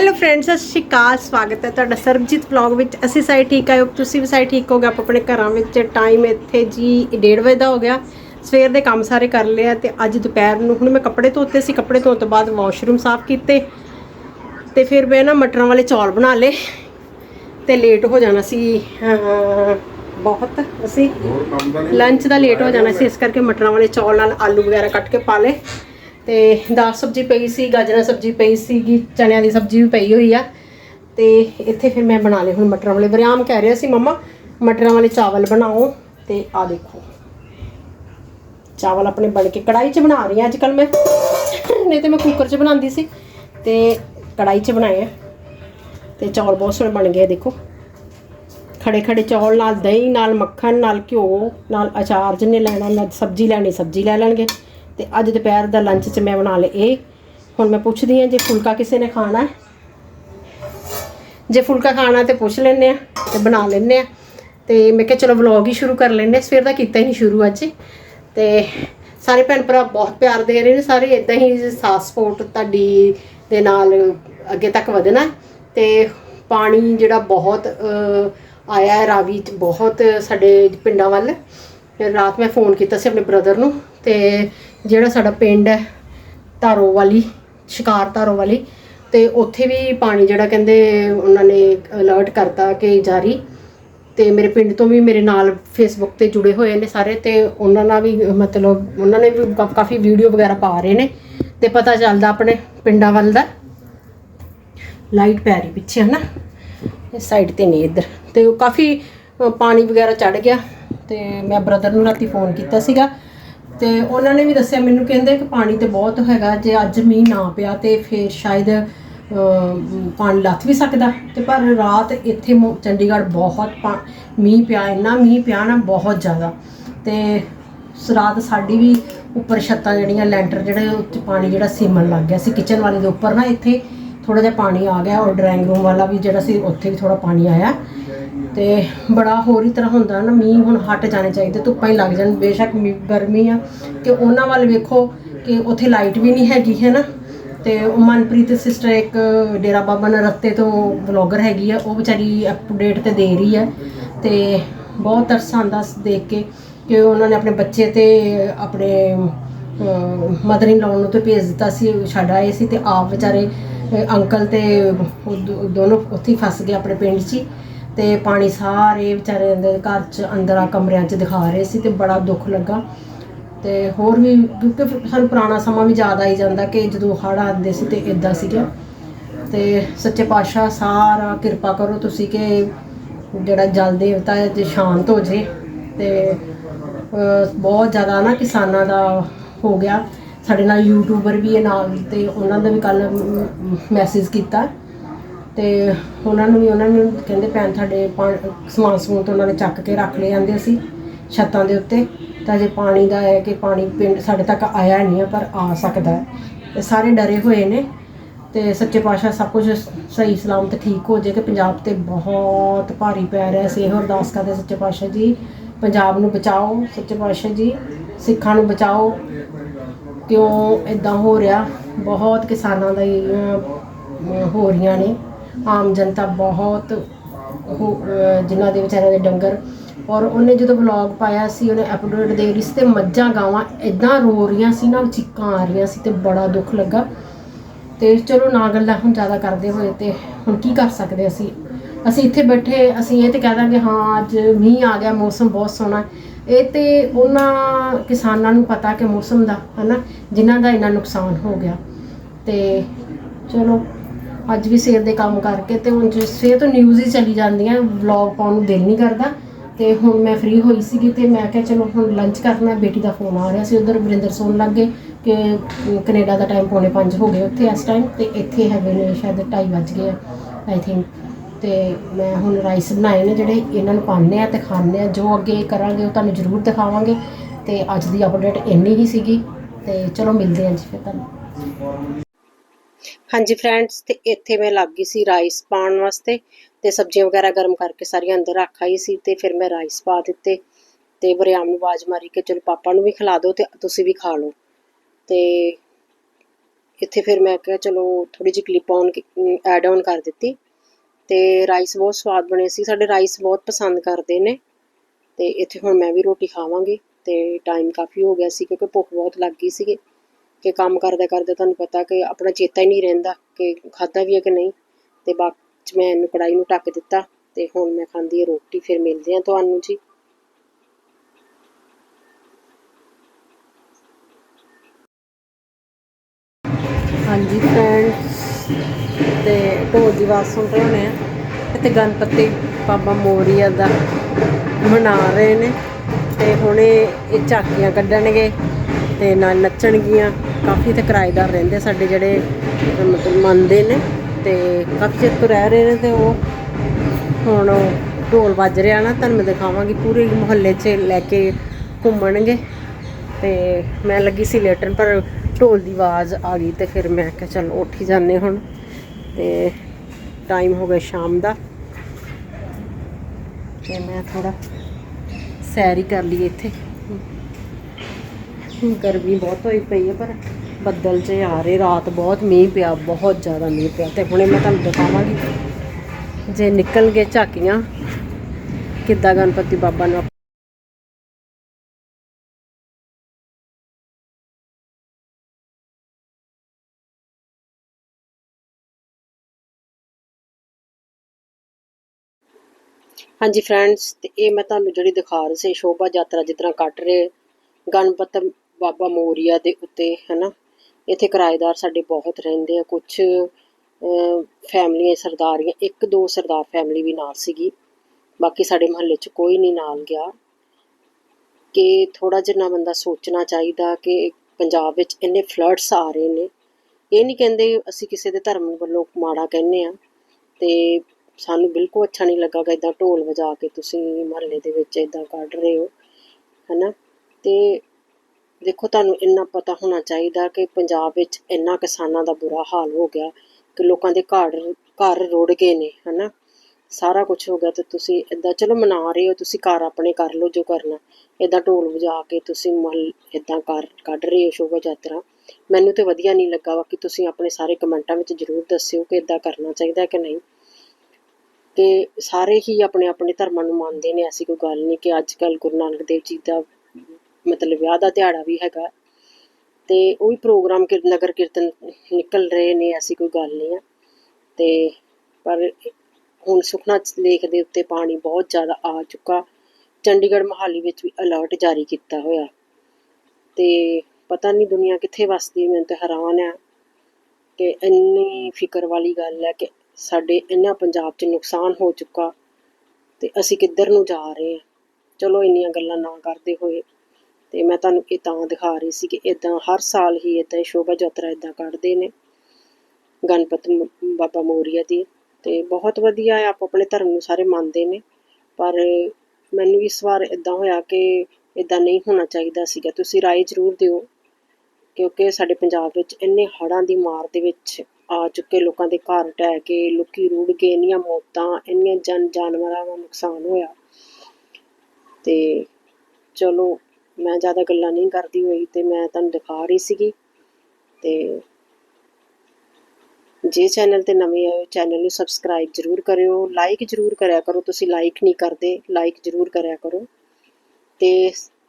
Hello friends ਸਤਿ ਸ਼੍ਰੀ ਅਕਾਲ ਸਵਾਗਤ ਹੈ ਤੁਹਾਡਾ ਸਰਬਜੀਤ ਵਲੌਗ ਵਿੱਚ। ਅਸੀਂ ਸਾਰੇ ਠੀਕ ਆਏ ਹੋ? ਤੁਸੀਂ ਵੀ ਸਾਰੇ ਠੀਕ ਹੋਗੇ ਆਪਾਂ ਆਪਣੇ ਘਰਾਂ ਵਿੱਚ ਟਾਈਮ ਇੱਥੇ ਜੀ 1:30 ਵਜੇ ਦਾ ਹੋ ਗਿਆ। ਸਵੇਰ ਦੇ ਕੰਮ ਸਾਰੇ ਕਰ ਲਿਆ ਤੇ ਅੱਜ ਦੁਪਹਿਰ ਨੂੰ ਹੁਣ ਮੈਂ ਕੱਪੜੇ ਧੋਤੇ ਸੀ। ਕੱਪੜੇ ਧੋਣ ਤੋਂ ਬਾਅਦ ਵਾਸ਼ਰੂਮ ਸਾਫ਼ ਕੀਤੇ ਤੇ ਫਿਰ ਮੈਂ ਨਾ ਮਟਰਾਂ ਵਾਲੇ ਚੌਲ ਬਣਾ ਲਏ ਤੇ ਲੇਟ ਹੋ ਜਾਣਾ ਸੀ ਬਹੁਤ ਅਸੀਂ ਲੰਚ ਦਾ ਲੇਟ ਹੋ ਜਾਣਾ ਸੀ ਇਸ ਕਰਕੇ ਮਟਰਾਂ ਵਾਲੇ ਚੌਲ ਨਾਲ ਆਲੂ ਵਗੈਰਾ ਕੱਟ ਕੇ ਪਾ ਲਏ। ਤੇ ਦਾਲ ਸਬਜ਼ੀ ਪਈ ਸੀ, ਗਾਜਰਾਂ ਸਬਜ਼ੀ ਪਈ ਸੀਗੀ, ਚਣਿਆਂ ਦੀ ਸਬਜ਼ੀ ਵੀ ਪਈ ਹੋਈ ਆ। ਤੇ ਇੱਥੇ ਫਿਰ ਮੈਂ ਬਣਾ ਲਏ ਹੁਣ ਮਟਰਾਂ ਵਾਲੇ। ਬਰਿਆਮ ਕਹਿ ਰਿਹਾ ਸੀ ਮੰਮਾ, ਮਟਰਾਂ ਵਾਲੇ ਚਾਵਲ ਬਣਾਓ ਤੇ ਆ ਦੇਖੋ। ਚਾਵਲ ਆਪਣੇ ਬਣ ਕੇ ਕੜਾਈ 'ਚ ਬਣਾ ਰਹੀ ਹਾਂ ਅੱਜ ਕੱਲ ਮੈਂ। ਨਹੀਂ ਤੇ ਮੈਂ ਕੁੱਕਰ 'ਚ ਬਣਾਉਂਦੀ ਸੀ ਤੇ ਕੜਾਈ 'ਚ ਬਣਾਏ ਆ। ਤੇ ਚਾਵਲ ਬਹੁਤ ਸੋਹਣੇ ਬਣ ਗਏ ਦੇਖੋ। ਖੜੇ ਖੜੇ ਚੌਲ ਨਾਲ ਦਹੀਂ, ਨਾਲ ਮੱਖਣ, ਨਾਲ ਘਿਓ, ਨਾਲ ਅਚਾਰ ਜਿਹਨੇ ਲੈਣਾ, ਨਾਲ ਸਬਜ਼ੀ ਲੈਣੀ, ਸਬਜ਼ੀ ਲੈ ਲੈਣਗੇ। ਤੇ ਅੱਜ ਦੁਪਹਿਰ ਦਾ ਲੰਚ 'ਚ ਮੈਂ ਬਣਾ ਲਏ ਇਹ। ਹੁਣ ਮੈਂ ਪੁੱਛਦੀ ਹਾਂ ਜੇ ਫੁਲਕਾ ਕਿਸੇ ਨੇ ਖਾਣਾ ਹੈ। ਜੇ ਫੁਲਕਾ ਖਾਣਾ ਤੇ ਪੁੱਛ ਲੈਂਦੇ ਆ ਤੇ ਬਣਾ ਲੈਂਦੇ ਆ ਤੇ ਮੈਂ ਕਿਹਾ ਚਲੋ ਵਲੌਗ ਹੀ ਸ਼ੁਰੂ ਕਰ ਲੈਂਦੇ ਹਾਂ। ਸਵੇਰ ਦਾ ਕੀਤਾ ਹੀ ਨਹੀਂ ਸ਼ੁਰੂ ਅੱਜ। ਤੇ ਸਾਰੇ ਭੈਣ ਭਰਾ ਬਹੁਤ ਪਿਆਰ ਦੇ ਰਹੇ ਨੇ ਸਾਰੇ। ਇਦਾਂ ਹੀ ਸਾਥ ਸਪੋਰਟ ਤੁਹਾਡੀ ਦੇ ਨਾਲ ਅੱਗੇ ਤੱਕ ਵਧਣਾ ਹੈ। ਤੇ ਪਾਣੀ ਜਿਹੜਾ ਬਹੁਤ ਆਇਆ ਹੈ ਰਾਵੀ ਚ, ਬਹੁਤ ਸਾਡੇ ਪਿੰਡਾਂ ਵੱਲ। ਰਾਤ ਮੈਂ ਫੋਨ ਕੀਤਾ ਸੀ ਆਪਣੇ ਬ੍ਰਦਰ ਨੂੰ। ਤੇ ਜਿਹੜਾ ਸਾਡਾ ਪਿੰਡ ਹੈ ਧਾਰੋ ਵਾਲੀ ਸ਼ਿਕਾਰ ਧਾਰੋ ਵਾਲੀ ਤੇ ਉੱਥੇ ਵੀ ਪਾਣੀ ਜਿਹੜਾ ਕਹਿੰਦੇ ਉਹਨਾਂ ਨੇ ਅਲਰਟ ਕਰਤਾ ਕਿ ਜਾਰੀ, ਤੇ ਮੇਰੇ ਪਿੰਡ ਤੋਂ ਵੀ ਮੇਰੇ ਨਾਲ ਫੇਸਬੁੱਕ ਤੇ ਜੁੜੇ ਹੋਏ ਨੇ ਸਾਰੇ ਤੇ ਉਹਨਾਂ ਨਾਲ ਵੀ ਮਤਲਬ ਉਹਨਾਂ ਨੇ ਵੀ ਕਾਫੀ ਵੀਡੀਓ ਵਗੈਰਾ ਪਾ ਰਹੇ ਨੇ, ਤੇ ਪਤਾ ਚੱਲਦਾ ਆਪਣੇ ਪਿੰਡਾਂ ਵੱਲ ਦਾ। ਲਾਈਟ ਪੈ ਰਹੀ ਪਿੱਛੇ ਹਨਾ, ਇਸ ਸਾਈਡ ਤੇ ਨਹੀਂ ਇੱਧਰ, ਤੇ ਉਹ ਕਾਫੀ ਪਾਣੀ ਵਗੈਰਾ ਚੜ ਗਿਆ, ਤੇ ਮੈਂ ਬ੍ਰਦਰ ਨੂੰ ਰਾਤੀ ਫੋਨ ਕੀਤਾ ਸੀਗਾ। ਤੇ ਉਹਨਾਂ ਨੇ ਵੀ ਦੱਸਿਆ, ਮੈਨੂੰ ਕਹਿੰਦੇ ਕਿ ਪਾਣੀ ਤੇ ਬਹੁਤ ਹੈਗਾ, ਜੇ ਅੱਜ ਮੀਂਹ ਨਾ ਪਿਆ ਤੇ ਫਿਰ ਸ਼ਾਇਦ ਪਾਣੀ ਲੱਥ ਵੀ ਸਕਦਾ। ਤੇ ਪਰ ਰਾਤ ਇੱਥੇ ਮੋ- ਚੰਡੀਗੜ੍ਹ ਬਹੁਤ ਪਾ- ਮੀਂਹ ਪਿਆ, ਇੰਨਾ ਮੀਂਹ ਪਿਆ ਨਾ ਬਹੁਤ ਜ਼ਿਆਦਾ। ਤੇ ਰਾਤ ਸਾਡੀ ਵੀ ਉੱਪਰ ਛੱਤਾਂ ਜਿਹੜੀਆਂ, ਲੈਂਟਰ ਜਿਹੜੇ ਉੱਚ ਪਾਣੀ ਜਿਹੜਾ ਸੀਮਣ ਲੱਗ ਗਿਆ ਸੀ ਕਿਚਨ ਵਾਲੇ ਦੇ ਉੱਪਰ ਨਾ ਇੱਥੇ ਥੋੜਾ ਜਿਹਾ ਪਾਣੀ ਆ ਗਿਆ ਔਰ ਡਰਾਇੰਗ ਰੂਮ ਵਾਲਾ ਵੀ ਜਿਹੜਾ ਸੀ, ਉੱਥੇ ਵੀ ਥੋੜਾ ਪਾਣੀ ਆਇਆ। ਤੇ ਬੜਾ ਹੋਰ ਹੀ ਤਰ੍ਹਾਂ ਹੁੰਦਾ ਨਾ, ਮੀਂਹ ਹੁਣ ਹਟ ਜਾਣੇ ਚਾਹੀਦੇ, ਧੁੱਪਾਂ ਹੀ ਲੱਗ ਜਾਣ, ਬੇਸ਼ੱਕ ਮੀਂਹ ਗਰਮੀ ਆ। ਤੇ ਉਹਨਾਂ ਵੱਲ ਵੇਖੋ ਕਿ ਉੱਥੇ ਲਾਈਟ ਵੀ ਨਹੀਂ ਹੈਗੀ, ਹੈ ਨਾ? ਤੇ ਉਹ ਮਨਪ੍ਰੀਤ ਸਿਸਟਰ ਇੱਕ ਡੇਰਾ ਬਾਬਾ ਨਰੱਤੇ ਤੋਂ ਵਲੌਗਰ ਹੈਗੀ ਆ, ਉਹ ਵਿਚਾਰੀ ਅਪਡੇਟ ਤੇ ਦੇ ਰਹੀ ਹੈ ਤੇ ਬਹੁਤ ਤਰਸ ਆਉਂਦਾ ਦੇਖ ਕੇ ਕਿ ਉਹਨਾਂ ਨੇ ਆਪਣੇ ਬੱਚੇ ਤੇ ਆਪਣੇ ਮਦਰ ਇਨ ਲਾਅ ਨੂੰ ਤੇ ਭੇਜ ਦਿੱਤਾ ਸੀ, ਛੱਡ ਆਏ ਸੀ ਤੇ ਆਪ ਵਿਚਾਰੇ ਅੰਕਲ ਤੇ ਦੋਨੋਂ ਉੱਥੇ ਹੀ ਫਸ ਗਏ ਆਪਣੇ ਪਿੰਡ 'ਚ ਹੀ। ਤੇ ਪਾਣੀ ਸਾਰੇ ਵਿਚਾਰੇ ਅੰਦਰ ਘਰ 'ਚ ਅੰਦਰ ਆ ਕਮਰਿਆਂ 'ਚ ਦਿਖਾ ਰਹੇ ਸੀ ਤੇ ਬੜਾ ਦੁੱਖ ਲੱਗਾ। ਤੇ ਹੋਰ ਵੀ ਕਿਉਂਕਿ ਸਾਨੂੰ ਪੁਰਾਣਾ ਸਮਾਂ ਵੀ ਯਾਦ ਆਈ ਜਾਂਦਾ ਕਿ ਜਦੋਂ ਹੜ੍ਹ ਆਉਂਦੇ ਸੀ ਤੇ ਇਦਾਂ ਸੀਗਾ। ਤੇ ਸੱਚੇ ਪਾਤਸ਼ਾਹ ਸਾਰਾ ਕਿਰਪਾ ਕਰੋ ਤੁਸੀਂ ਕਿ ਜਿਹੜਾ ਜਲ ਦੇਵਤਾ ਹੈ ਜੇ ਸ਼ਾਂਤ ਹੋ ਜੇ। ਤੇ ਬਹੁਤ ਜ਼ਿਆਦਾ ਨਾ ਕਿਸਾਨਾਂ ਦਾ ਹੋ ਗਿਆ। ਸਾਡੇ ਨਾਲ ਯੂਟਿਊਬਰ ਵੀ ਹੈ ਨਾਲ ਤੇ ਉਹਨਾਂ ਦਾ ਵੀ ਕੱਲ ਮੈਸੇਜ ਕੀਤਾ। ਤੇ ਉਹਨਾਂ ਨੂੰ ਵੀ ਉਹਨਾਂ ਨੂੰ ਕਹਿੰਦੇ ਭੈਣ ਸਾਡੇ ਪਾ- ਸਮਾਨ ਸਮੂਨ ਤੋਂ ਉਹਨਾਂ ਨੇ ਚੱਕ ਕੇ ਰੱਖ ਲਏ ਜਾਂਦੇ ਸੀ ਛੱਤਾਂ ਦੇ ਉੱਤੇ। ਤਾਂ ਜੇ ਪਾਣੀ ਦਾ ਹੈ ਕਿ ਪਾਣੀ ਪਿੰਡ ਸਾਡੇ ਤੱਕ ਆਇਆ ਨਹੀਂ ਹੈ ਪਰ ਆ ਸਕਦਾ ਹੈ। ਤੇ ਸਾਰੇ ਡਰੇ ਹੋਏ ਨੇ ਤੇ ਸੱਚੇ ਪਾਤਸ਼ਾਹ ਸਭ ਕੁਝ ਸਹੀ ਸਲਾਮਤ ਠੀਕ ਹੋ ਜੇ ਕਿ ਪੰਜਾਬ ਤੇ ਬਹੁਤ ਭਾਰੀ ਪੈ ਰਿਹਾ ਸੀ। ਇਹੋ ਅਰਦਾਸ ਕਰਦੇ ਸੱਚੇ ਪਾਤਸ਼ਾਹ ਜੀ ਪੰਜਾਬ ਨੂੰ ਬਚਾਓ ਸੱਚੇ ਪਾਤਸ਼ਾਹ ਜੀ ਸਿੱਖਾਂ ਨੂੰ ਬਚਾਓ। ਕਿਉਂ ਇਦਾਂ ਹੋ ਰਿਹਾ? ਬਹੁਤ ਕਿਸਾਨਾਂ ਦਾ ਹੀ, ਅਹ, ਹੋ ਰਹੀਆਂ ਨੇ। ਆਮ ਜਨਤਾ ਬਹੁਤ ਉਹ ਅਹ, ਜਿਨ੍ਹਾਂ ਦੇ ਵਿਚਾਰਿਆਂ ਦੇ ਡੰਗਰ। ਔਰ ਉਹਨੇ ਜਦੋਂ ਵਲੌਗ ਪਾਇਆ ਸੀ ਉਹਨੇ ਅਪਡੇਟ ਦੇ ਰਹੀ ਸੀ ਤੇ ਮੱਝਾਂ ਗਾਵਾਂ ਇਦਾਂ ਰੋ ਰਹੀਆਂ ਸੀ ਨਾ ਚੀਕਾਂ ਆ ਰਹੀਆਂ ਸੀ ਤੇ ਬੜਾ ਦੁੱਖ ਲੱਗਾ। ਤੇ ਚਲੋ ਨਾ ਗੱਲਾਂ ਹੁਣ ਜ਼ਿਆਦਾ ਕਰਦੇ ਹੋਏ ਤੇ ਹੁਣ ਕੀ ਕਰ ਸਕਦੇ ਅਸੀਂ? ਅਸੀਂ ਇੱਥੇ ਬੈਠੇ ਅਸੀਂ ਇਹ ਤੇ ਕਹਿ ਦਾਂਗੇ ਹਾਂ ਅੱਜ ਮੀਂਹ ਆ ਗਿਆ ਮੌਸਮ ਬਹੁਤ ਸੋਹਣਾ ਇਹ ਤੇ ਉਹਨਾਂ ਕਿਸਾਨਾਂ ਨੂੰ ਪਤਾ ਕਿ ਮੌਸਮ ਦਾ ਹਨਾ ਜਿਨ੍ਹਾਂ ਦਾ ਇੰਨਾ ਨੁਕਸਾਨ ਹੋ ਗਿਆ। ਤੇ ਚਲੋ ਅੱਜ ਵੀ ਸਵੇਰ ਦੇ ਕੰਮ ਕਰਕੇ ਤੇ ਹੁਣ ਜੇ ਸਵੇਰ ਤੋਂ ਨਿਊਜ਼ ਹੀ ਚਲੀ ਜਾਂਦੀਆਂ ਵਲੌਗ ਪਾਉਣ ਨੂੰ ਦਿਲ ਨਹੀਂ ਕਰਦਾ। ਤੇ ਹੁਣ ਮੈਂ ਫ੍ਰੀ ਹੋਈ ਸੀਗੀ ਤੇ ਮੈਂ ਕਿਹਾ ਚਲੋ ਹੁਣ ਲੰਚ ਕਰਨਾ, ਬੇਟੀ ਦਾ ਫੋਨ ਆ ਰਿਹਾ ਸੀ ਉਧਰ, ਵਰਿੰਦਰ ਸੌਣ ਲੱਗ ਗਏ ਕਿ ਕੈਨੇਡਾ ਦਾ ਟਾਈਮ ਪੌਣੇ 5 ਹੋ ਗਏ ਉੱਥੇ ਇਸ ਟਾਈਮ ਤੇ ਇੱਥੇ ਹੈਗੇ ਨੇ ਸ਼ਾਇਦ 2:30 ਵੱਜ ਗਏ ਆਈ ਥਿੰਕ ਤੇ ਮੈਂ ਹੁਣ ਰਾਈਸ ਬਣਾਏ ਨੇ ਜਿਹੜੇ ਇਹਨਾਂ ਨੂੰ ਪਾਉਂਦੇ ਆ ਤੇ ਖਾਂਦੇ ਆ, ਜੋ ਅੱਗੇ ਕਰਾਂਗੇ ਉਹ ਤੁਹਾਨੂੰ ਜ਼ਰੂਰ ਦਿਖਾਵਾਂਗੇ। ਤੇ ਅੱਜ ਦੀ ਅਪਡੇਟ ਇੰਨੀ ਹੀ ਸੀਗੀ ਤੇ ਚਲੋ ਮਿਲਦੇ ਹਾਂ ਜੀ ਫਿਰ ਤੁਹਾਨੂੰ। ਹਾਂਜੀ ਫਰੈਂਡਸ ਤੇ ਇੱਥੇ ਮੈਂ ਲੱਗ ਗਈ ਸੀ ਰਾਈਸ ਪਾਉਣ ਵਾਸਤੇ ਤੇ ਸਬਜ਼ੀਆਂ ਵਗੈਰਾ ਗਰਮ ਕਰਕੇ ਸਾਰੀਆਂ ਅੰਦਰ ਰੱਖ ਆਈ ਸੀ ਤੇ ਫਿਰ ਮੈਂ ਰਾਈਸ ਪਾ ਦਿੱਤੇ ਤੇ ਵਰਿਆਮ ਨੂੰ ਆਵਾਜ਼ ਮਾਰੀ ਕਿ ਚਲੋ ਪਾਪਾ ਨੂੰ ਵੀ ਖਿਲਾ ਦਿਓ ਤੇ ਤੁਸੀਂ ਵੀ ਖਾ ਲਓ। ਤੇ ਇੱਥੇ ਫਿਰ ਮੈਂ ਕਿਹਾ ਚਲੋ ਥੋੜੀ ਜਿਹੀ ਕਲਿੱਪ ਔਨ ਐਡ ਆਨ ਕਰ ਦਿੱਤੀ ਤੇ ਰਾਈਸ ਬਹੁਤ ਸਵਾਦ ਬਣੇ ਸੀ, ਸਾਡੇ ਰਾਈਸ ਬਹੁਤ ਪਸੰਦ ਕਰਦੇ ਨੇ ਤੇ ਇੱਥੇ ਹੁਣ ਮੈਂ ਵੀ ਰੋਟੀ ਖਾਵਾਂਗੀ ਤੇ ਟਾਈਮ ਕਾਫੀ ਹੋ ਗਿਆ ਸੀ ਕਿਉਂਕਿ ਭੁੱਖ ਬਹੁਤ ਲੱਗ ਗਈ ਸੀਗੀ। ਕਿ ਕੰਮ ਕਰਦੇ ਕਰਦੇ ਤੁਹਾਨੂੰ ਪਤਾ ਕਿ ਆਪਣਾ ਚੇਤਾ ਹੀ ਨਹੀਂ ਰਹਿੰਦਾ ਕਿ ਖਾਧਾ ਵੀ ਹੈ ਕਿ ਨਹੀਂ। ਤੇ ਬਾਅਦ ਚ ਮੈਂ ਇਹਨੂੰ ਕੜਾਈ ਨੂੰ ਢੱਕ ਦਿੱਤਾ ਤੇ ਹੁਣ ਮੈਂ ਖਾਂਦੀ ਹਾਂ ਰੋਟੀ, ਫਿਰ ਮਿਲਦੇ ਹਾਂ ਤੁਹਾਨੂੰ ਜੀ। ਹਾਂਜੀ ਫਰੈਂਡਸ ਤੇ ਢੋਲ ਦੀ ਆਵਾਜ਼ ਸੁਣ ਰਹੇ ਹੋਣੇ ਆ। ਇੱਥੇ ਗਣਪਤੀ ਬਾਬਾ ਮੋਰੀਆ ਦਾ ਮਨਾ ਰਹੇ ਨੇ। ਤੇ ਹੁਣੇ ਇਹ ਝਾਕੀਆਂ ਕੱਢਣਗੇ ਤੇ ਨਾਲ ਨੱਚਣਗੀਆਂ। ਕਾਫੀ ਤੇ ਕਿਰਾਏਦਾਰ ਰਹਿੰਦੇ ਸਾਡੇ ਜਿਹੜੇ ਮਤਲਬ ਮੰਨਦੇ ਨੇ ਤੇ ਕਾਫੀ ਚਿਰ ਤੋਂ ਰਹਿ ਰਹੇ ਨੇ ਤੇ ਉਹ ਹੁਣ ਢੋਲ ਵੱਜ ਰਿਹਾ ਨਾ, ਤੁਹਾਨੂੰ ਮੈਂ ਦਿਖਾਵਾਂਗੀ ਪੂਰੇ ਮੁਹੱਲੇ 'ਚ ਲੈ ਕੇ ਘੁੰਮਣਗੇ। ਤੇ ਮੈਂ ਲੱਗੀ ਸੀ ਲੇਟਣ ਪਰ ਢੋਲ ਦੀ ਆਵਾਜ਼ ਆ ਗਈ ਤੇ ਫਿਰ ਮੈਂ ਕਿਹਾ ਚਲ ਉੱਠ ਹੀ ਜਾਂਦੇ ਹੁਣ। ਤੇ ਟਾਈਮ ਹੋ ਗਿਆ ਸ਼ਾਮ ਦਾ। ਤੇ ਮੈਂ ਥੋੜਾ ਸੈਰ ਹੀ ਕਰ ਲਈ ਇੱਥੇ। ਗਰਮੀ ਬਹੁਤ ਹੋਈ ਪਈ ਹੈ, ਪਰ ਬੱਦਲ ਜੇ ਆ ਰਹੇ, ਰਾਤ ਬਹੁਤ ਮੀਂਹ ਪਿਆ, ਬਹੁਤ ਜ਼ਿਆਦਾ ਮੀਂਹ ਪਿਆ ਤੇ ਹੁਣੇ ਮੈਂ ਤੁਹਾਨੂੰ ਦਿਖਾਵਾਂਗੀ ਜੇ ਨਿਕਲ ਗਏ ਝਾਕੀਆਂ, ਕਿੱਦਾਂ ਗਣਪਤੀ ਬਾਬਾ ਨੂੰ ਹਾਂਜੀ ਫਰੈਂਡਸ ਤੇ ਇਹ ਮੈਂ ਤੁਹਾਨੂੰ ਜਿਹੜੀ ਦਿਖਾ ਰਹੀ ਸੀ, ਸ਼ੋਭਾ ਯਾਤਰਾ ਜਿਸ ਤਰ੍ਹਾਂ ਕੱਟ ਰਹੇ ਗਣਪਤ ਬਾਬਾ ਮੋਰੀਆ ਦੇ ਉੱਤੇ, ਹਨਾ? ਇੱਥੇ ਕਿਰਾਏਦਾਰ ਸਾਡੇ ਬਹੁਤ ਰਹਿੰਦੇ ਆ। ਕੁਝ ਫੈਮਲੀਆਂ, ਸਰਦਾਰੀਆਂ, ਇੱਕ ਦੋ ਸਰਦਾਰ ਫੈਮਲੀ ਵੀ ਨਾਲ ਸੀਗੀ। ਬਾਕੀ ਸਾਡੇ ਮਹੱਲੇ 'ਚ ਕੋਈ ਨਹੀਂ ਨਾਲ ਗਿਆ। ਕਿ ਥੋੜਾ ਜਿਹਾ ਬੰਦਾ ਸੋਚਣਾ ਚਾਹੀਦਾ ਕਿ ਪੰਜਾਬ ਵਿੱਚ ਇੰਨੇ ਫਲੱਡਸ ਆ ਰਹੇ ਨੇ। ਇਹ ਨਹੀਂ ਕਹਿੰਦੇ ਅਸੀਂ ਕਿਸੇ ਦੇ ਧਰਮ ਵੱਲੋਂ ਮਾੜਾ ਕਹਿੰਦੇ ਆ। ਤੇ ਸਾਨੂੰ ਬਿਲਕੁਲ ਅੱਛਾ ਨਹੀਂ ਲੱਗਾ ਕਿ ਇਦਾਂ ਢੋਲ ਵਜਾ ਕੇ ਤੁਸੀਂ ਮਹੱਲੇ ਦੇ ਵਿੱਚ ਇਦਾਂ ਕੱਢ ਰਹੇ ਹੋ, ਹਨਾ? ਤੇ ਦੇਖੋ, ਤੁਹਾਨੂੰ ਇੰਨਾ ਪਤਾ ਹੋਣਾ ਚਾਹੀਦਾ ਕਿ ਪੰਜਾਬ ਵਿੱਚ ਇੰਨਾ ਕਿਸਾਨਾਂ ਦਾ ਬੁਰਾ ਹਾਲ ਹੋ ਗਿਆ ਕਿ ਲੋਕਾਂ ਦੇ ਘਰ ਘਰ ਰੁੜ ਗਏ ਨੇ, ਹਨਾ? ਸਾਰਾ ਕੁਝ ਹੋ ਗਿਆ ਤੇ ਤੁਸੀਂ ਇਦਾਂ ਚਲੋ ਮਨਾ ਰਹੇ ਹੋ, ਤੁਸੀਂ ਘਰ ਆਪਣੇ ਕਰ ਲਓ ਜੋ ਕਰਨਾ। ਇਦਾਂ ਢੋਲ ਵਜਾ ਕੇ ਤੁਸੀਂ ਮਹੱਲ ਇਦਾਂ ਕਰ, ਕੱਢ ਰਹੇ ਹੋ ਸ਼ੋਭਾ ਯਾਤਰਾ। ਮੈਨੂੰ ਤੇ ਵਧੀਆ ਨਹੀਂ ਲੱਗਾ ਕਿ ਤੁਸੀਂ ਆਪਣੇ ਸਾਰੇ ਕਮੈਂਟਾਂ ਵਿੱਚ ਜ਼ਰੂਰ ਦੱਸਿਓ ਕਿ ਇਦਾਂ ਕਰਨਾ ਚਾਹੀਦਾ ਕਿ ਨਹੀਂ। ਤੇ ਸਾਰੇ ਹੀ ਆਪਣੇ ਆਪਣੇ ਧਰਮਾਂ ਨੂੰ ਮੰਨਦੇ ਨੇ, ਐਸੀ ਕੋਈ ਗੱਲ ਨਹੀਂ ਕਿ ਅੱਜ ਕੱਲ ਗੁਰੂ ਨਾਨਕ ਦੇਵ ਜੀ ਦਾ ਮਤਲਬ ਵਿਆਹ ਦਾ ਦਿਹਾੜਾ ਵੀ ਹੈਗਾ। ਤੇ ਉਹ ਵੀ ਪ੍ਰੋਗਰਾਮ ਨਗਰ ਕੀਰਤਨ ਨਿਕਲ ਰਹੇ ਨੇ, ਐਸੀ ਕੋਈ ਗੱਲ ਨਹੀਂ ਆ। ਤੇ ਪਰ ਹੁਣ ਸੁਖਨਾ ਲੇਖ ਦੇ ਉੱਤੇ ਪਾਣੀ ਬਹੁਤ ਜ਼ਿਆਦਾ ਆ ਚੁੱਕਾ। ਚੰਡੀਗੜ੍ਹ ਮਹਾਲੀ ਵਿੱਚ ਵੀ ਅਲਰਟ ਜਾਰੀ ਕੀਤਾ ਹੋਇਆ। ਤੇ ਪਤਾ ਨਹੀਂ ਦੁਨੀਆ ਕਿੱਥੇ ਵਸਦੀ, ਮੈਨੂੰ ਤੇ ਹੈਰਾਨ ਆ ਕਿ ਇੰਨੀ ਫਿਕਰ ਵਾਲੀ ਗੱਲ ਹੈ ਕਿ ਸਾਡੇ ਇੰਨਾ ਪੰਜਾਬ 'ਚ ਨੁਕਸਾਨ ਹੋ ਚੁੱਕਾ ਤੇ ਅਸੀਂ ਕਿੱਧਰ ਨੂੰ ਜਾ ਰਹੇ ਹਾਂ ਚਲੋ ਇੰਨੀਆਂ ਗੱਲਾਂ ਨਾ ਕਰਦੇ ਹੋਏ ਤੇ ਮੈਂ ਤੁਹਾਨੂੰ ਇਹ ਤਾਂ ਦਿਖਾ ਰਹੀ ਸੀ ਕਿ ਇਦਾਂ ਹਰ ਸਾਲ ਹੀ ਇਦਾਂ ਸ਼ੋਭਾ ਯਾਤਰਾ ਇਦਾਂ ਕੱਢਦੇ ਨੇ ਗਣਪਤ ਬਾਬਾ ਮੋਰੀਆ ਦੀ ਤੇ ਬਹੁਤ ਵਧੀਆ ਹੈ ਆਪ ਆਪਣੇ ਧਰਮ ਨੂੰ ਸਾਰੇ ਮੰਨਦੇ ਨੇ। ਪਰ ਮੈਨੂੰ ਇਸ ਵਾਰ ਇਦਾਂ ਹੋਇਆ ਕਿ ਇਦਾਂ ਨਹੀਂ ਹੋਣਾ ਚਾਹੀਦਾ ਸੀਗਾ। ਤੁਸੀਂ ਰਾਏ ਜ਼ਰੂਰ ਦਿਓ, ਕਿਉਂਕਿ ਸਾਡੇ ਪੰਜਾਬ ਵਿੱਚ ਇੰਨੇ ਹੜ੍ਹਾਂ ਦੀ ਮਾਰ ਦੇ ਵਿੱਚ ਆ ਚੁੱਕੇ ਲੋਕਾਂ ਦੇ ਘਰ ਢਹਿ ਕੇ, ਲੋਕੀ ਰੁੜ ਗਏ, ਇੰਨੀਆਂ ਮੌਤਾਂ, ਇੰਨੀਆਂ ਜਨ ਜਾਨਵਰਾਂ ਦਾ ਨੁਕਸਾਨ ਹੋਇਆ। ਤੇ ਚਲੋ ਮੈਂ ਜ਼ਿਆਦਾ ਗੱਲਾਂ ਨਹੀਂ ਕਰਦੀ ਹੋਈ ਤੇ ਮੈਂ ਤੁਹਾਨੂੰ ਦਿਖਾ ਰਹੀ ਸੀਗੀ ਤੇ ਜੇ ਚੈਨਲ ਤੇ ਨਵੇਂ ਆਏ ਹੋ, ਚੈਨਲ ਨੂੰ ਸਬਸਕ੍ਰਾਈਬ ਜ਼ਰੂਰ ਕਰਿਓ ਲਾਈਕ ਜ਼ਰੂਰ ਕਰਿਆ ਕਰੋ, ਤੁਸੀਂ ਲਾਈਕ ਨਹੀਂ ਕਰਦੇ ਲਾਈਕ ਜ਼ਰੂਰ ਕਰਿਆ ਕਰੋ। ਤੇ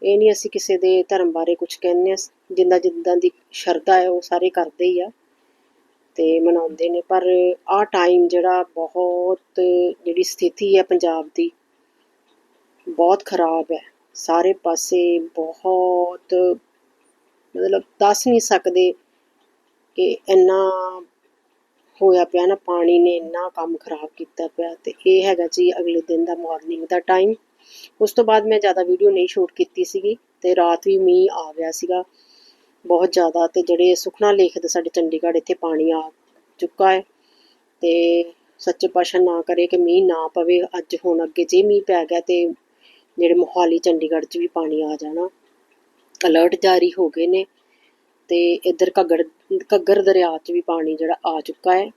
ਇਹ ਨਹੀਂ ਅਸੀਂ ਕਿਸੇ ਦੇ ਧਰਮ ਬਾਰੇ ਕੁਝ ਕਹਿੰਦੇ ਆ ਜਿੰਦਾ ਜਿੱਦਾਂ ਦੀ ਸ਼ਰਧਾ ਹੈ, ਉਹ ਸਾਰੇ ਕਰਦੇ ਹੀ ਆ ਤੇ ਮਨਾਉਂਦੇ ਨੇ। ਪਰ ਆਹ ਟਾਈਮ ਜਿਹੜਾ ਬਹੁਤ ਜਿਹੜੀ ਸਥਿਤੀ ਹੈ ਪੰਜਾਬ ਦੀ, ਬਹੁਤ ਖਰਾਬ ਹੈ। ਸਾਰੇ ਪਾਸੇ ਬਹੁਤ, ਮਤਲਬ ਦੱਸ ਨਹੀਂ ਸਕਦੇ ਕਿ ਇੰਨਾ ਹੋਇਆ ਪਿਆ ਨਾ, ਪਾਣੀ ਨੇ ਇੰਨਾ ਕੰਮ ਖਰਾਬ ਕੀਤਾ ਪਿਆ ਤੇ ਇਹ ਹੈਗਾ ਜੀ ਅਗਲੇ ਦਿਨ ਦਾ ਮਾਰਨਿੰਗ ਦਾ ਟਾਈਮ ਉਸ ਤੋਂ ਬਾਅਦ ਮੈਂ ਜ਼ਿਆਦਾ ਵੀਡੀਓ ਨਹੀਂ ਸ਼ੂਟ ਕੀਤੀ ਸੀਗੀ ਤੇ ਰਾਤ ਵੀ ਮੀਂਹ ਆ ਗਿਆ ਸੀਗਾ ਬਹੁਤ ਜ਼ਿਆਦਾ ਤੇ ਜਿਹੜੇ ਸੁਖਨਾ ਲੇਖ ਦੇ ਸਾਡੇ ਚੰਡੀਗੜ੍ਹ ਇੱਥੇ ਪਾਣੀ ਆ ਚੁੱਕਾ ਹੈ ਤੇ ਸੱਚੇ ਪਾਤਸ਼ਾਹ ਨਾ ਕਰੇ ਕਿ ਮੀਂਹ ਨਾ ਪਵੇ। ਅੱਜ ਹੁਣ ਅੱਗੇ ਜੇ ਮੀਂਹ ਪੈ ਗਿਆ ਤੇ ਜਿਹੜੇ ਮੋਹਾਲੀ, ਚੰਡੀਗੜ੍ਹ 'ਚ ਵੀ ਪਾਣੀ ਆ ਜਾਣਾ। ਅਲਰਟ ਜਾਰੀ ਹੋ ਗਏ ਨੇ ਤੇ ਇੱਧਰ ਘੱਗਰ ਘੱਗਰ ਦਰਿਆ 'ਚ ਵੀ ਪਾਣੀ ਜਿਹੜਾ ਆ ਚੁੱਕਾ ਹੈ।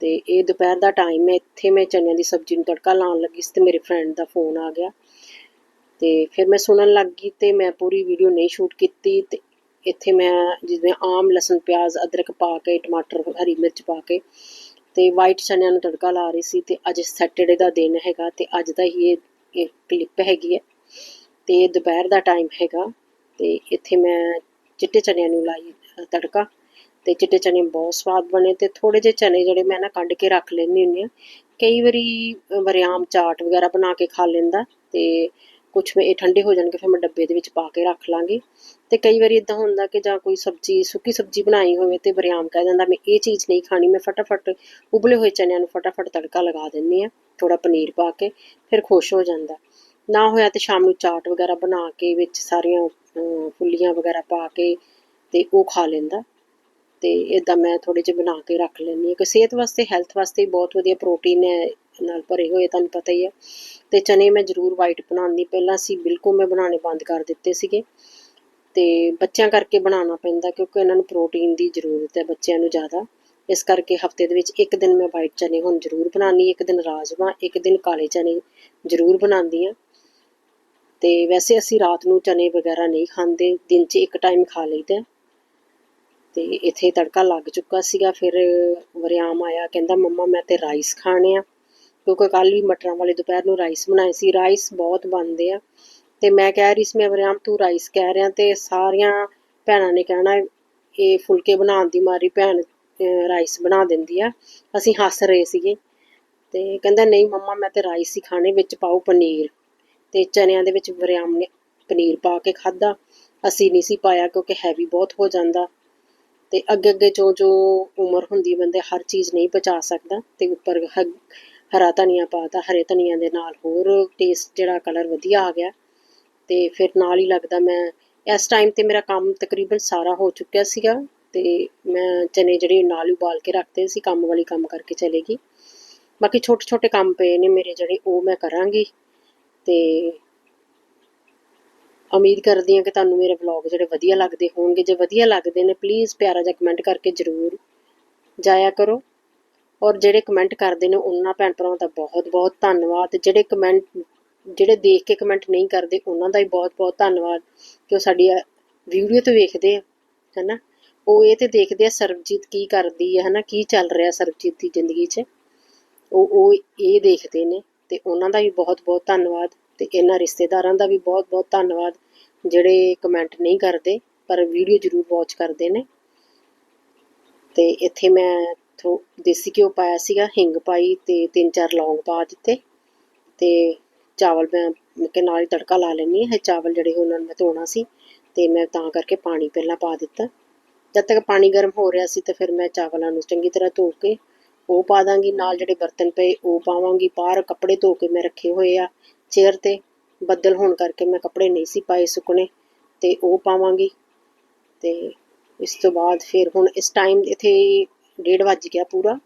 ਤੇ ਇਹ ਦੁਪਹਿਰ ਦਾ ਟਾਈਮ ਹੈ, ਇੱਥੇ ਮੈਂ ਚਨਿਆਂ ਦੀ ਸਬਜ਼ੀ ਨੂੰ ਤੜਕਾ ਲਾਉਣ ਲੱਗੀ ਸੀ ਤੇ ਮੇਰੇ ਫਰੈਂਡ ਦਾ ਫੋਨ ਆ ਗਿਆ। ਤੇ ਫਿਰ ਮੈਂ ਸੁਣਨ ਲੱਗ ਗਈ ਤੇ ਮੈਂ ਪੂਰੀ ਵੀਡੀਓ ਨਹੀਂ ਸ਼ੂਟ ਕੀਤੀ ਤੇ ਇੱਥੇ ਮੈਂ ਜਿਵੇਂ ਆਮ ਲਸਣ, ਪਿਆਜ਼, ਅਦਰਕ ਪਾ ਕੇ, ਟਮਾਟਰ, ਹਰੀ ਮਿਰਚ ਪਾ ਕੇ ਤੇ ਵਾਈਟ ਚਨਿਆਂ ਨੂੰ ਤੜਕਾ ਲਾ ਰਹੀ ਸੀ ਤੇ ਅੱਜ ਸੈਟਰਡੇ ਦਾ ਦਿਨ ਹੈਗਾ ਤੇ ਅੱਜ ਦਾ ਹੀ ਇਹ ਇਹ ਕਲਿੱਪ ਹੈਗੀ ਹੈ। ਤੇ ਦੁਪਹਿਰ ਦਾ ਟਾਈਮ ਹੈਗਾ। ਤੇ ਇੱਥੇ ਮੈਂ ਚਿੱਟੇ ਚਨਿਆਂ ਨੂੰ ਲਾਈ ਤੜਕਾ। ਤੇ ਚਿੱਟੇ ਚਨੇ ਬਹੁਤ ਸਵਾਦ ਬਣੇ ਤੇ ਥੋੜੇ ਜਿਹੇ ਚਨੇ ਜਿਹੜੇ ਮੈਂ ਨਾ ਕੱਢ ਕੇ ਰੱਖ ਲੈਂਦੀ ਹੁੰਦੀ ਆ ਕਈ ਵਾਰੀ ਵਰਿਆਮ ਚਾਟ ਵਗੈਰਾ ਬਣਾ ਕੇ ਖਾ ਲੈਂਦਾ। ਤੇ ਕੁਛ ਮੈਂ ਇਹ ਠੰਡੇ ਹੋ ਜਾਣਗੇ, ਫਿਰ ਮੈਂ ਡੱਬੇ ਦੇ ਵਿੱਚ ਪਾ ਕੇ ਰੱਖ ਲਾਂਗੀ। ਤੇ ਕਈ ਵਾਰੀ ਇਦਾਂ ਹੁੰਦਾ ਕਿ ਜਾਂ ਕੋਈ ਸਬਜ਼ੀ, ਸੁੱਕੀ ਸਬਜ਼ੀ ਬਣਾਈ ਹੋਵੇ ਤੇ ਵਰਿਆਮ ਕਹਿ ਜਾਂਦਾ ਮੈਂ ਇਹ ਚੀਜ਼ ਨਹੀਂ ਖਾਣੀ, ਮੈਂ ਫਟਾਫਟ ਉਬਲੇ ਹੋਏ ਚਨਿਆਂ ਨੂੰ ਫਟਾਫਟ ਤੜਕਾ ਲਗਾ ਦਿੰਨੀ ਆ ਥੋੜਾ ਪਨੀਰ ਪਾ ਕੇ ਫਿਰ ਖੁਸ਼ ਹੋ ਜਾਂਦਾ। ਨਾ ਹੋਇਆ ਤੇ ਸ਼ਾਮ ਨੂੰ ਚਾਟ ਵਗੈਰਾ ਬਣਾ ਕੇ ਵਿੱਚ ਸਾਰੀਆਂ ਫੁੱਲੀਆਂ ਵਗੈਰਾ ਪਾ ਕੇ ਤੇ ਉਹ ਖਾ ਲੈਂਦਾ। ਤੇ ਇਦਾਂ ਮੈਂ ਥੋੜੇ ਜਿਹੇ ਬਣਾ ਕੇ ਰੱਖ ਲੈਂਦੀ ਹਾਂ। ਕਿ ਸਿਹਤ ਵਾਸਤੇ, ਹੈਲਥ ਵਾਸਤੇ ਬਹੁਤ ਵਧੀਆ ਪ੍ਰੋਟੀਨ ਹੈ ਨਾਲ ਭਰੇ ਹੋਏ, ਤੁਹਾਨੂੰ ਪਤਾ ਹੀ ਹੈ। ਤੇ ਚਨੇ ਮੈਂ ਜ਼ਰੂਰ ਵਾਈਟ ਬਣਾਉਂਦੀ। ਪਹਿਲਾਂ ਸੀ ਬਿਲਕੁਲ ਮੈਂ ਬਣਾਉਣੇ ਬੰਦ ਕਰ ਦਿੱਤੇ ਸੀਗੇ। ਤੇ ਬੱਚਿਆਂ ਕਰਕੇ ਬਣਾਉਣਾ ਪੈਂਦਾ ਕਿਉਂਕਿ ਇਹਨਾਂ ਨੂੰ ਪ੍ਰੋਟੀਨ ਦੀ ਜ਼ਰੂਰਤ ਹੈ, ਬੱਚਿਆਂ ਨੂੰ ਜ਼ਿਆਦਾ। ਇਸ ਕਰਕੇ ਹਫ਼ਤੇ ਦੇ ਵਿੱਚ ਇੱਕ ਦਿਨ ਮੈਂ ਵਾਈਟ ਚਨੇ ਹੁਣ ਜ਼ਰੂਰ ਬਣਾਉਣੀ ਇੱਕ ਦਿਨ ਰਾਜਮਾ ਇੱਕ ਦਿਨ ਕਾਲੇ ਚਨੇ ਜ਼ਰੂਰ ਬਣਾਉਂਦੀ ਹਾਂ। ਤੇ ਵੈਸੇ ਅਸੀਂ ਰਾਤ ਨੂੰ ਚਨੇ ਵਗੈਰਾ ਨਹੀਂ ਖਾਂਦੇ, ਦਿਨ 'ਚ ਇੱਕ ਟਾਈਮ ਖਾ ਲਈਦਾ ਤੇ ਇੱਥੇ ਤੜਕਾ ਲੱਗ ਚੁੱਕਾ ਸੀਗਾ, ਫਿਰ ਵਰਿਆਮ ਆਇਆ, ਕਹਿੰਦਾ, ਮੰਮਾ, ਮੈਂ ਤੇ ਰਾਈਸ ਖਾਣੇ ਆ। ਕਿਉਂਕਿ ਕੱਲ ਵੀ ਮਟਰਾਂ ਵਾਲੇ ਦੁਪਹਿਰ ਨੂੰ ਰਾਈਸ ਬਣਾਏ ਸੀ ਰਾਈਸ ਬਹੁਤ ਬਣਦੇ ਆ। ਤੇ ਮੈਂ ਕਹਿ ਰਹੀ ਸੀ, ਮੈਂ ਵਰਿਆਮ, ਤੂੰ ਰਾਈਸ ਕਹਿ ਰਿਹਾ ਤੇ ਸਾਰੀਆਂ ਭੈਣਾਂ ਨੇ ਕਹਿਣਾ, ਇਹ ਫੁਲਕੇ ਬਣਾਉਣ ਦੀ ਮਾਰੀ ਭੈਣ ਰਾਈਸ ਬਣਾ ਦਿੰਦੀ ਆ। ਅਸੀਂ ਹੱਸ ਰਹੇ ਸੀਗੇ। ਤੇ ਕਹਿੰਦਾ, ਨਹੀਂ ਮੰਮਾ, ਮੈਂ ਤੇ ਰਾਈਸ ਹੀ ਖਾਣੇ, ਵਿੱਚ ਪਾਓ ਪਨੀਰ। ਤੇ ਚਨਿਆਂ ਦੇ ਵਿੱਚ ਵਰਿਆਮ ਨੇ ਪਨੀਰ ਪਾ ਕੇ ਖਾਦਾ ਅਸੀਂ ਨਹੀਂ ਸੀ ਪਾਇਆ ਕਿਉਂਕਿ ਹੈਵੀ ਬਹੁਤ ਹੋ ਜਾਂਦਾ। ਤੇ ਅੱਗੇ ਅੱਗੇ ਜੋ ਜੋ ਉਮਰ ਹੁੰਦੀ, ਬੰਦੇ ਹਰ ਚੀਜ਼ ਨਹੀਂ ਪਚਾ ਸਕਦਾ। ਤੇ ਉੱਪਰ ਹਰਾ ਧਨੀਆ ਪਾਤਾ ਹਰੇ ਧਨੀਆ ਦੇ ਨਾਲ ਹੋਰ ਟੇਸਟ ਜਿਹੜਾ ਕਲਰ ਵਧੀਆ ਆ ਗਿਆ। ਤੇ ਫਿਰ ਨਾਲ ਹੀ ਲੱਗਦਾ, ਮੈਂ ਇਸ ਟਾਈਮ ਤੇ ਮੇਰਾ ਕੰਮ ਤਕਰੀਬਨ ਸਾਰਾ ਹੋ ਚੁੱਕਿਆ ਸੀਗਾ। ਤੇ ਮੈਂ ਚਨੇ ਜਿਹੜੇ ਨਾਲ ਹੀ ਉਬਾਲ ਕੇ ਰੱਖਦੇ ਸੀ, ਕੰਮ ਵਾਲੀ ਕੰਮ ਕਰਕੇ ਚਲੇ ਗਈ। ਬਾਕੀ ਛੋਟੇ ਛੋਟੇ ਕੰਮ ਪਏ ਨੇ ਮੇਰੇ ਜਿਹੜੇ, ਉਹ ਮੈਂ ਕਰਾਂਗੀ। ਤੇ ਉਮੀਦ ਕਰਦੀ ਹਾਂ ਕਿ ਤੁਹਾਨੂੰ ਮੇਰੇ ਵਲੌਗ ਜਿਹੜੇ ਵਧੀਆ ਲੱਗਦੇ ਹੋਣਗੇ। ਜੇ ਵਧੀਆ ਲੱਗਦੇ ਨੇ ਪਲੀਜ਼ ਪਿਆਰਾ ਜਿਹਾ ਕਮੈਂਟ ਕਰਕੇ ਜ਼ਰੂਰ ਜਾਇਆ ਕਰੋ। ਔਰ ਜਿਹੜੇ ਕਮੈਂਟ ਕਰਦੇ ਨੇ, ਉਹਨਾਂ ਭੈਣ ਭਰਾਵਾਂ ਦਾ ਬਹੁਤ ਬਹੁਤ ਧੰਨਵਾਦ। ਜਿਹੜੇ ਕਮੈਂਟ ਜਿਹੜੇ ਦੇਖ ਕੇ ਕਮੈਂਟ ਨਹੀਂ ਕਰਦੇ, ਉਹਨਾਂ ਦਾ ਵੀ ਬਹੁਤ ਬਹੁਤ ਧੰਨਵਾਦ ਕਿ ਉਹ ਸਾਡੀ ਵੀਡੀਓ ਤੋਂ ਵੇਖਦੇ ਆ, ਹੈਨਾ? ਉਹ ਇਹ ਤੇ ਦੇਖਦੇ ਆ ਸਰਬਜੀਤ ਕੀ ਕਰਦੀ ਹੈ ਹੈਨਾ, ਕੀ ਚੱਲ ਰਿਹਾ ਸਰਬਜੀਤ ਦੀ ਜ਼ਿੰਦਗੀ 'ਚ। ਉਹ ਉਹ ਇਹ ਦੇਖਦੇ ਨੇ ਤੇ ਉਹਨਾਂ ਦਾ ਵੀ ਬਹੁਤ ਬਹੁਤ ਧੰਨਵਾਦ ਤੇ ਇਹਨਾਂ ਰਿਸ਼ਤੇਦਾਰਾਂ ਦਾ ਵੀ ਬਹੁਤ ਬਹੁਤ ਧੰਨਵਾਦ ਜਿਹੜੇ ਕਮੈਂਟ ਨਹੀਂ ਕਰਦੇ, ਪਰ ਵੀਡੀਓ ਜ਼ਰੂਰ ਵਾਚ ਕਰਦੇ ਨੇ। ਤੇ ਇੱਥੇ ਮੈਂ ਥੋ, ਦੇਸੀ ਘਿਓ ਪਾਇਆ ਸੀਗਾ, ਹਿੰਗ ਪਾਈ ਤੇ ਤਿੰਨ ਚਾਰ ਲੌਂਗ ਪਾ ਦਿੱਤੇ ਤੇ ਚਾਵਲ ਮੈਂ ਮੈਂ ਕਿਹਾ ਨਾਲ ਹੀ ਤੜਕਾ ਲਾ ਲੈਣੀ ਹੈ ਚਾਵਲ ਜਿਹੜੇ ਉਹਨਾਂ ਨੂੰ ਮੈਂ ਧੋਣਾ ਸੀ ਤੇ ਮੈਂ ਤਾਂ ਕਰਕੇ ਪਾਣੀ ਪਹਿਲਾਂ ਪਾ ਦਿੱਤਾ। ਜਦ ਤੱਕ ਪਾਣੀ ਗਰਮ ਹੋ ਰਿਹਾ ਸੀ ਤੇ ਫਿਰ ਮੈਂ ਚਾਵਲਾਂ ਨੂੰ ਚੰਗੀ ਤਰ੍ਹਾਂ ਧੋ ਕੇ ਉਹ ਪਾ ਦਾਂਗੀ। ਨਾਲ ਜਿਹੜੇ ਬਰਤਨ ਪਏ ਉਹ ਪਾਵਾਂਗੀ। ਬਾਹਰ ਕੱਪੜੇ ਧੋ ਕੇ ਮੈਂ ਰੱਖੇ ਹੋਏ ਆ। ਚੇਅਰ ਤੇ ਬੱਦਲ ਹੋਣ ਕਰਕੇ ਮੈਂ ਕੱਪੜੇ ਨਹੀਂ ਸੀ ਪਾਏ ਸੁੱਕਣੇ ਤੇ ਉਹ ਪਾਵਾਂਗੀ। ਤੇ ਇਸ ਤੋਂ ਬਾਅਦ ਫਿਰ ਹੁਣ ਇਸ ਟਾਈਮ ਇੱਥੇ ਡੇਢ ਵੱਜ ਗਿਆ ਪੂਰਾ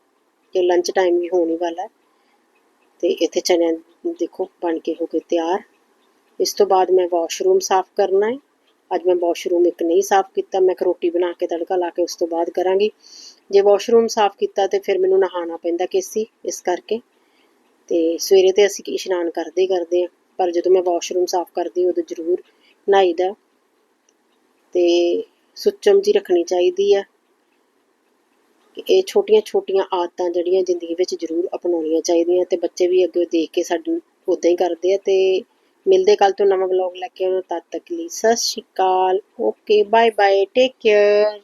ਤੇ ਲੰਚ ਟਾਈਮ ਵੀ ਹੋਣ ਵਾਲਾ। ਤੇ ਇੱਥੇ ਚਨੇ ਦੇਖੋ ਬਣ ਕੇ ਹੋ ਗਏ ਤਿਆਰ। ਇਸ ਤੋਂ ਬਾਅਦ ਮੈਂ ਵਾਸ਼ਰੂਮ ਸਾਫ਼ ਕਰਨਾ ਹੈ। ਅੱਜ ਮੈਂ ਵਾਸ਼ਰੂਮ ਇੱਕ ਨਹੀਂ ਸਾਫ਼ ਕੀਤਾ, ਮੈਂ ਰੋਟੀ ਬਣਾ ਕੇ ਤੜਕਾ ਲਾ ਕੇ ਉਸ ਤੋਂ ਬਾਅਦ ਕਰਾਂਗੀ। ਜੇ ਵਾਸ਼ਰੂਮ ਸਾਫ਼ ਕੀਤਾ ਤੇ ਫਿਰ ਮੈਨੂੰ ਨਹਾਉਣਾ ਪੈਂਦਾ ਕੇਸੀ, ਇਸ ਕਰਕੇ। ਤੇ ਸਵੇਰੇ ਤੇ ਅਸੀਂ ਇਸ਼ਨਾਨ ਕਰਦੇ ਕਰਦੇ ਆ, ਪਰ ਜਦੋਂ ਮੈਂ ਵਾਸ਼ਰੂਮ ਸਾਫ਼ ਕਰਦੀ ਉਦੋਂ ਜ਼ਰੂਰ ਨਹਾਈਦਾ। ਤੇ ਸੁੱਚਮ ਜੀ ਰੱਖਣੀ ਚਾਹੀਦੀ ਆ ਕਿ ਇਹ ਛੋਟੀਆਂ ਛੋਟੀਆਂ ਆਦਤਾਂ ਜਿਹੜੀਆਂ ਜ਼ਿੰਦਗੀ ਵਿੱਚ ਜ਼ਰੂਰ ਅਪਣਾਉਣੀਆਂ ਚਾਹੀਦੀਆਂ ਤੇ ਬੱਚੇ ਵੀ ਅੱਗੇ ਦੇਖ ਕੇ ਸਾਨੂੰ ਉਦਾਂ ਹੀ ਕਰਦੇ ਆ ਤੇ ਮਿਲਦੇ ਕੱਲ ਤੋਂ ਨਵਾਂ ਵਲੌਗ ਲੈ ਕੇ ਆਉਣਾ, ਤਦ ਤੱਕ ਲਈ ਸਤਿ ਸ਼੍ਰੀ ਅਕਾਲ okay bye bye take care